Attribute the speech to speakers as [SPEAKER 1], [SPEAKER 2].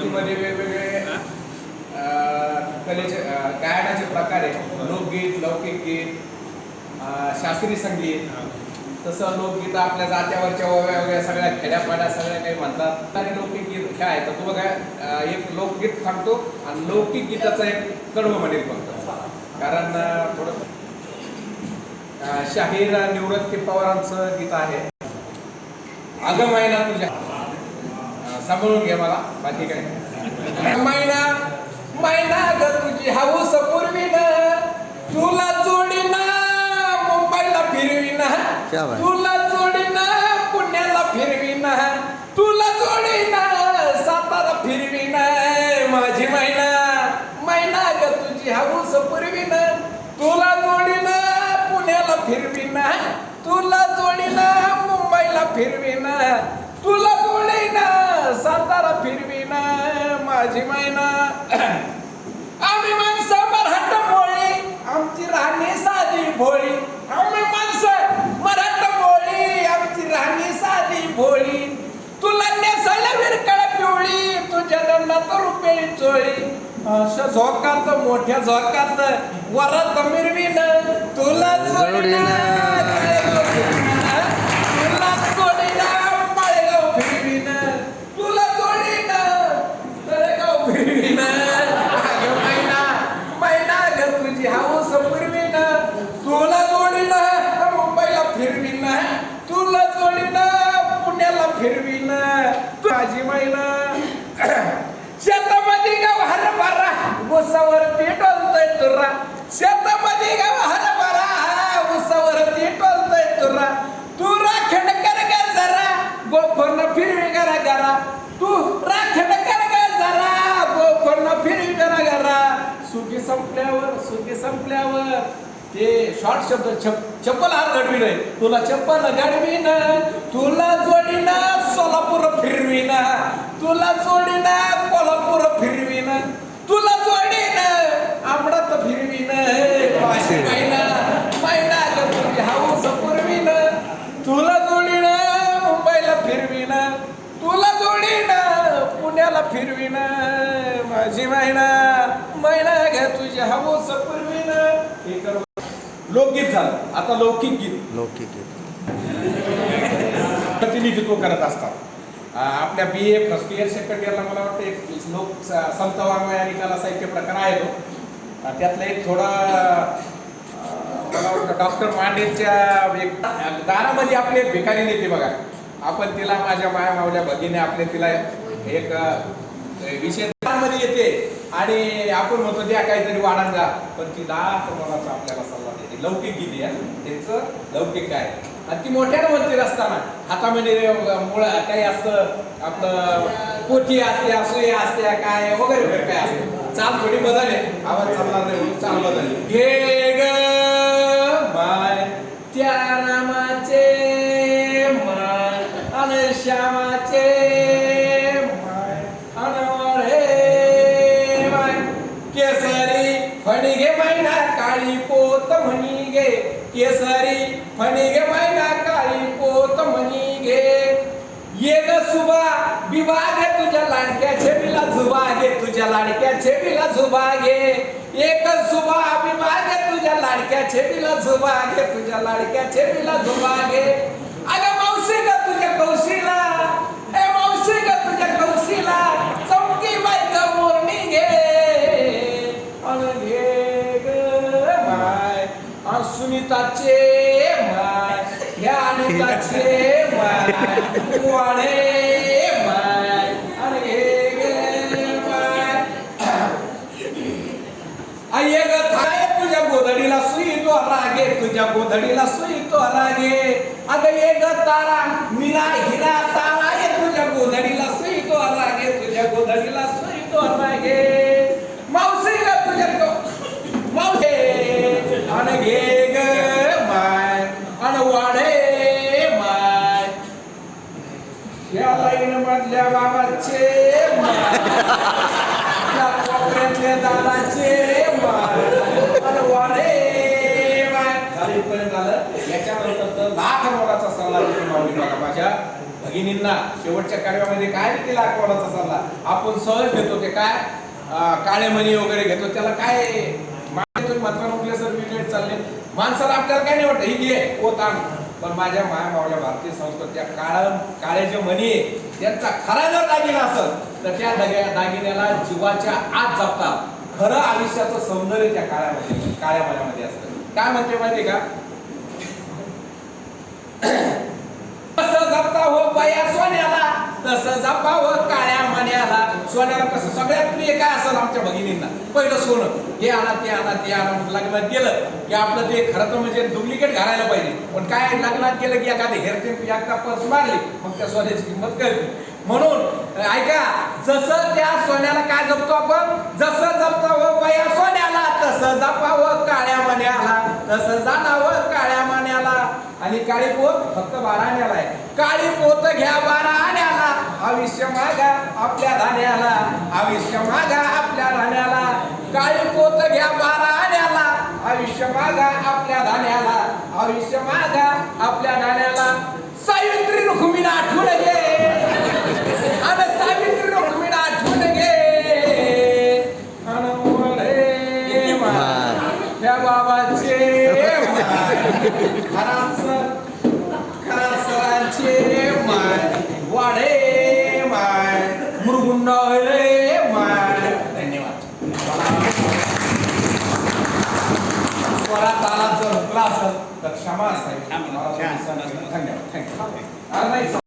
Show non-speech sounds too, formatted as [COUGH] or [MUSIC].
[SPEAKER 1] संस्कृतीमध्ये वेगवेगळे कलेचे गायनाचे प्रकार आहे लोकगीत लौकिक गीत शास्त्रीय संगीत. तसं लोकगीत आपल्या जात्यावरच्या ओव्या वगैरे सगळ्या खेड्यापाड्या सगळ्या काही म्हणतात. आणि लौकिक गीत काय आहे. तर तू बघा अं, एक लोकगीत सांगतो आणि लौकिक गीताचं एक कडवं म्हणेल फक्त. कारण थोडं शाहीर निवृत्ती पवारांचं गीत आहे. अगं महिना तुझ्या. सांभाळून घे मला बाकी काय मैना मैना ग तुझी हाऊस पूर्वीन. तुला जोडीना मुंबईला फिरविना. तुला जोडीना पुण्याला फिरविना. तुला जोडीना सातारा फिरविना. माझी मैना मैना ग तुझी हाऊस पूर्वीन. तुला जोडीना पुण्याला फिरविना. तुला जोडीना मुंबईला फिरविना. तुला सातारा फिरवीन माझी मैना. आम्ही माणसं मराठ मोळी आमची राहणी साधी भोळी. आम्ही माणसं मराठ मोळी आमची राहणी साधी भोळी. तुला नेसायला विरकळ पिवळी तुझ्या दंडात रुपये चोळी. अशा झोकात मोठ्या झोकात वरात मिरवीन तुला जोडीनं काळेगाव फिरवीन. तुला जोडीनं माळेगाव फिरवीन तुला जोडीनं तळेगाव फिरवीन अगं मैना मैना ग तुझी हाऊस पुरवीन तुला जोडीन मुंबईला फिरवीन तुला जोडीन पुण्याला फिरवीन माझी मैना शेतामध्ये गाव हरभरा उसावरती टोलतोय तुरा. शेतामध्ये गाव हरभरा उसावरती टोलतोय तुरा. तू खेडकर कर जरा. गोफन फिरवी करा करा तू राखण कर ग जरा. गोफन फिरवी करा करा सुखी संपल्यावर सुखी संपल्यावर. ते शॉर्ट शब्द छप चप्पल हात घडवी नाही. तुला चप्पल घडवीन तुला जोडीन सोलापूर फिरवीन तुला जोडीन कोल्हापूर फिरवीन तुला जोडीन आमडात फिरवीन माझी महिना महिना तुझी हाऊस पुरवीन तुला जोडीन मुंबईला फिरवीन तुला जोडीन पुण्याला फिरवीन माझी महिना महिना घ्या तुझी हाऊस पुरवीन हे कर लोकगीत झालं. आता लौकिक गीत.
[SPEAKER 2] लौकिक
[SPEAKER 1] प्रतिनिधित्व करत असतात. आपल्या B A first year second इयरला मला वाटतं एक लोक संत वाङ्मय आणि कला साहित्य प्रकार आहे तो. त्यातलं एक थोडा मला वाटतं डॉक्टर मांडेच्या एक दारामध्ये आपली एक भिकारी नेते बघा. आपण तिला माझ्या माया मावल्या भगिनी आपले तिला एक अ, विषयमध्ये येते. आणि आपण म्हणतो द्या काहीतरी वाढांगा पण ती मुलाचा आपल्याला सल्ला लौकिक गीते त्यांचं लौकिक काय? आणि ती मोठ्यानं म्हणते असताना हातामध्ये मुळ काही असतं आपलं पोथी असते असुया असते काय वगैरे वगैरे काय असतं. चाल थोडी बदलले आवाज चालणार नाही चाल बदल घे फणिगे मैना काळी पोत म्हणी गे केसरी फणिगे मैना काळी पोत म्हणी गे ये ग सुबा विभाग तुझ्या लाडक्या छेबीला झुबा घे तुझ्या लाडक्या छेबीला झुबा घे एक सुबा विभाग तुझ्या लाडक्या छेबीला झुबा घे तुझ्या लाडक्या छेबीला झुबा घे अगं मावशी ग तुझ्या कौशीला. सुनीताचे माय ह्या अनिताचे माय वाणे माय अन घे माय. आई ग थाय तुझ्या गोधडीला सुई तो रागे तुझ्या गोधडीला सुई तो रागे. अग ये ग तारा मीरा हिरा आपल्या बाबाचे माय त्या कोपऱ्यातल्या दादाचे माय अन वाढे झालं इथपर्यंत याच्यानंतर लाख मोलाचा सल्ला देते माऊली बघा माझ्या भगिनींना. शेवटच्या कारव्यामध्ये काय लाख आठवडाचा सल्ला? आपण सहज घेतो ते काय? अं, काळे मणी वगैरे घेतो. त्याला काय? तुम्ही म्हातारा उठले सर मी चालले. माणसाला आपल्याला काय नाही वाटत? ही घे ओ ताण पण माझ्या माया मावल्या भारतीय संस्कृतीच्या काळा काळ जे मणी त्यांचा खरा जर दागिना असेल तर त्या दग्या दागिन्याला जीवाच्या आत जपतात. खरं आयुष्याचं सौंदर्य त्या काळ्यामध्ये काळ्या मनामध्ये असतं. काय म्हणते माहिती का? [COUGHS] कसं जपता हो बाया सोन्या तसं जपावं काळ्या मण्याला सोन्याला कसं सगळ्यात प्रिय काय असेल आमच्या भगिनींना? पहिलं सोनं. हे आणा ते आणा ते आणा लग्नात गेलं की आपलं ते खरं तर म्हणजे डुप्लिकेट घालायला पाहिजे. पण काय लग्नात गेलं की एखादी हेरते एकदा पर्स मारली मग त्या सोन्याची किंमत कळली. म्हणून ऐका जसं त्या सोन्याला काय जपतो आपण? जसं जपतो हो सोन्याला तसं जपावं काळ्या मण्याला तसं जाणावं आणि काळी पोत फक्त बारा आण्याला आहे. काळी पोत घ्या बारा आण्याला आयुष्य मागा आपल्या धान्याला. आयुष्य मागा आपल्या धान्याला. काळी पोत घ्या बारा आण्याला आयुष्य मागा आपल्या धान्याला. आयुष्य मागा आपल्या धान्याला. सावित्री रुक्मिणी आठवण घे. अन सावित्री रुक्मिणी आठवण घे. त्या बाबाचे [LAUGHS] तालात जर हुकला असेल तर